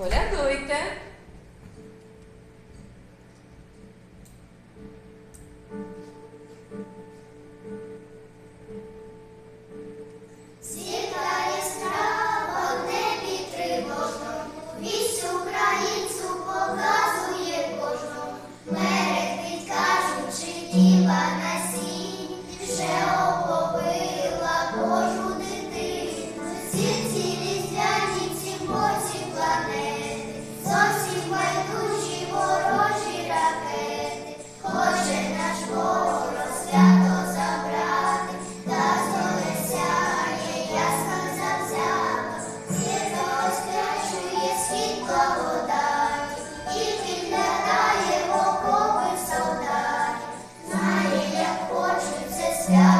Колядуйте. Зірка яскрава в небі тривожно, вісь укра. ますよ。